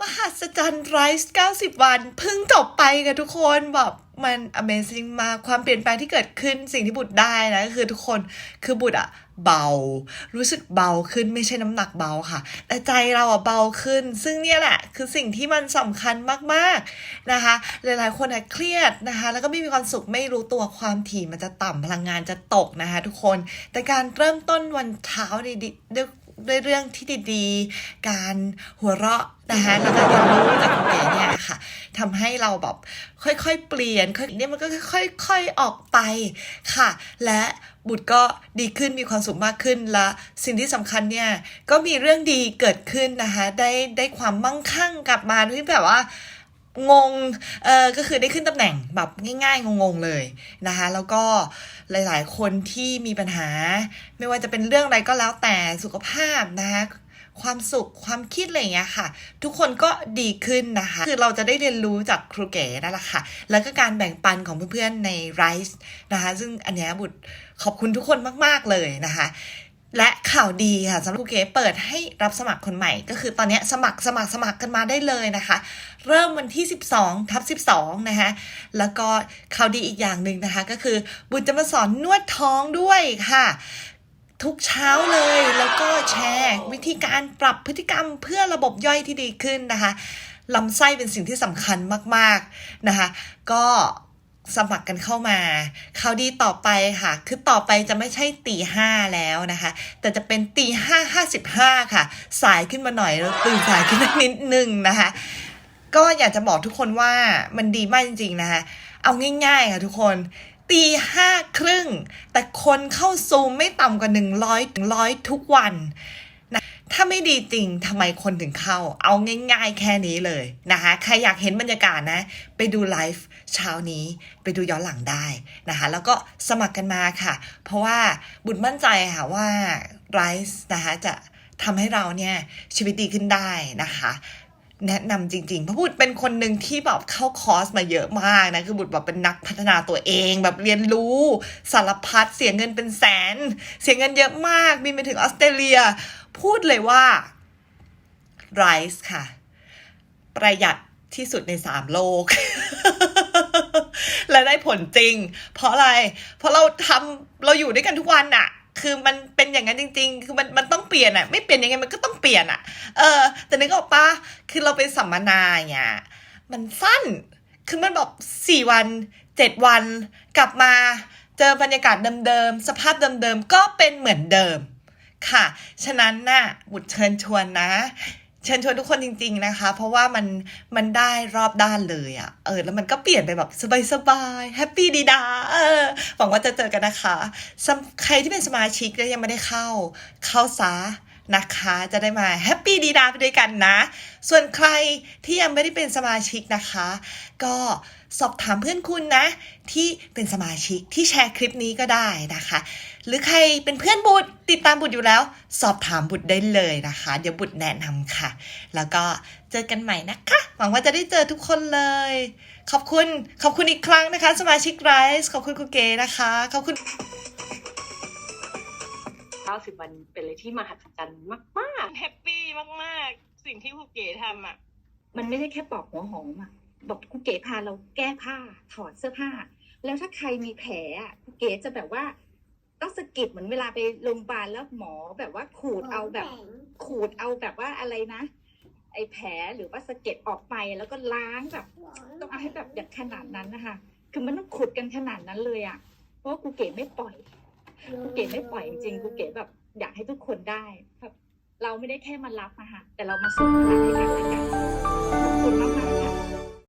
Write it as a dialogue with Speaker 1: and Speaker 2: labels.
Speaker 1: มหัศจรรย์ไรส์90 วันเพิ่งจบไปกันทุกคนแบบมัน Amazing มากความเปลี่ยนแปลงที่เกิดขึ้นสิ่งที่บุตรได้นะก็คือทุกคนคือบุตรอะเบา รู้สึกเบาขึ้นไม่ใช่น้ำหนักเบาค่ะ แต่ใจเราอะเบาขึ้น ซึ่งเนี่ยแหละคือสิ่งที่มันสำคัญมากๆนะคะ หลายๆคนอะเครียดนะคะ แล้วก็ไม่มีความสุขไม่รู้ตัวความถี่มันจะต่ำพลังงานจะตกนะคะ ทุกคนแต่การเริ่มต้นวันเช้าดีด้วย ด้วยเรื่องที่ดีๆ การหัวเราะนะคะแล้วก็เรียนรู้จากคุณเก๋เนี่ยค่ะทำให้เราแบบค่อยๆ เปลี่ยนค่อยเนี่ยมันก็ค่อยๆออกไปค่ะ และบุตรก็ดีขึ้นมีความสุขมากขึ้นและสิ่งที่สำคัญเนี่ยก็มีเรื่องดีเกิดขึ้นนะคะ ได้ได้ความมั่งคั่งกลับมาที่แบบว่า งง เออก็คือได้ขึ้นตำแหน่งแบบง่าย ๆ งงๆเลยนะคะ แล้วก็หลายๆ คนที่มีปัญหา ไม่ว่าจะเป็นเรื่องอะไรก็แล้วแต่สุขภาพนะคะความสุขความคิดอะไรอย่างเงี้ยค่ะ ทุกคนก็ดีขึ้นนะคะ คือเราจะได้เรียนรู้จากครูเก๋นั่นแหละค่ะ แล้วก็การแบ่งปันของเพื่อนๆใน Rise นะคะ ซึ่งอันเนี้ยบุตรขอบคุณทุกคนมากๆเลยนะคะ และข่าวดีค่ะสำหรับครูเก๋เปิดให้รับสมัครคนใหม่ ก็คือตอนนี้สมัครสมัครสมัครกันมาได้เลยนะคะ เริ่มวันที่ 12ทับ12 นะคะแล้วก็ข่าวดีอีกอย่างหนึ่งนะคะ ก็คือบุญจะมาสอนนวดท้องด้วยค่ะ ทุกเช้าเลยแล้วก็แชร์วิธีการปรับพฤติกรรมเพื่อระบบย่อยที่ดีขึ้นนะคะลำไส้เป็นสิ่งที่สำคัญมาก ๆนะคะ ก็ สมัครกันเข้ามาข่าวดีต่อไปค่ะ คือต่อไปจะไม่ใช่ตีห้าแล้วนะคะ แต่จะเป็นตีห้าห้าสิบห้าค่ะ สายขึ้นมาหน่อยตื่นสายขึ้นนิดนึงนะคะ ก็อยากจะบอกทุกคนว่ามันดีมากจริงๆนะคะ เอาง่ายๆค่ะทุกคนตีห้าครึ่ง แต่คนเข้าซูมไม่ต่ำกว่าหนึ่งร้อยถึงร้อยทุกวัน ถ้าไม่ดีจริงทำไมคนถึงเข้า เอาง่ายๆแค่นี้เลยนะคะใครอยากเห็นบรรยากาศนะ ไปดูไลฟ์เช้านี้ไปดูย้อนหลังได้นะคะแล้วก็สมัครกันมาค่ะ เพราะว่าบุญมั่นใจค่ะว่าไรส์นะคะจะทำให้เราเนี่ยชีวิตดีขึ้นได้นะคะแนะนำจริงๆเพราะบุตรเป็นคนหนึ่งที่แบบเข้าคอร์สมาเยอะมากนะ คือบุตรแบบเป็นนักพัฒนาตัวเอง แบบเรียนรู้สารพัดเสียเงินเป็นแสน เสียเงินเยอะมากบินไปถึงออสเตรเลีย พูดเลยว่าไรซ์ค่ะ ประหยัดที่สุดในสามโลก และได้ผลจริง เพราะอะไร เพราะเราทำเราอยู่ด้วยกันทุกวันอะคือมันเป็นอย่างนั้นจริง ๆ คือมันมันต้องเปลี่ยนอะไม่เปลี่ยนยังไงมันก็ต้องเปลี่ยนอะเออ แต่นึกออกปะคือเราไปสัมมนาเนี่ยมันสั้น คือมันแบอกสี่วันเจ็ดวัน กลับมาเจอบรรยากาศเดิมๆสภาพเดิมๆก็เป็นเหมือนเดิม ค่ะ ฉะนั้นน่ะบุตรเชิญชวนนะ เชิญชวนทุกคนจริง ๆนะคะ เพราะว่ามันมันได้รอบด้านเลยอะ่ะ เออ แล้วมันก็เปลี่ยนไปแบบสบายๆแฮปปี้ดีดาเออหวังว่าจะเจอกันนะคะ ใครที่เป็นสมาชิกแล้วยังไม่ได้เข้า เข้าซะ นะคะ จะได้มาแฮปปี้ดีดาไปด้วยกันนะ ส่วนใครที่ยังไม่ได้เป็นสมาชิกนะคะ ก็สอบถามเพื่อนคุณนะ ที่เป็นสมาชิกที่แชร์คลิปนี้ก็ได้นะคะ หรือใครเป็นเพื่อนบุตรติดตามบุตรอยู่แล้ว สอบถามบุตรได้เลยนะคะ เดี๋ยวบุตรแนะนำค่ะ แล้วก็เจอกันใหม่นะคะ หวังว่าจะได้เจอทุกคนเลย ขอบคุณขอบคุณอีกครั้งนะคะ สมาชิกไรส์ขอบคุณคุณเกนะคะขอบคุณ
Speaker 2: 90 วันเป็นอะไรที่มหัศจรรย์มาก
Speaker 3: แฮปปี้มากๆ สิ่งที่ครูเก๋ทำอะ
Speaker 4: ๆ มันไม่ได้แค่ปอกหัวหอมอะบอกครูเก๋พาเราแก้ผ้าถอดเสื้อผ้า แล้วถ้าใครมีแผลอะครูเก๋จะแบบว่าต้องสะกิดเหมือนเวลาไปโรงพยาบาลแล้วหมอแบบว่าขูดเอาแบบ ขูดเอาแบบว่าอะไรนะ ไอ้แผลหรือว่าสะเก็ดออกไปแล้วก็ล้างแบบ ต้องเอาให้แบบอย่างขนาดนั้นนะคะ คือมันต้องขุดกันขนาดนั้นเลยอะเพราะว่าครูเก๋ไม่ปล่อย กูเก๋ไม่ปล่อยจริงๆกูเก๋แบบอยากให้ทุกคนได้แบบเราไม่ได้แค่มารับอะค่ะแต่เรามาส่งพลังให้กันและกันขอบคุณมากๆค่ะ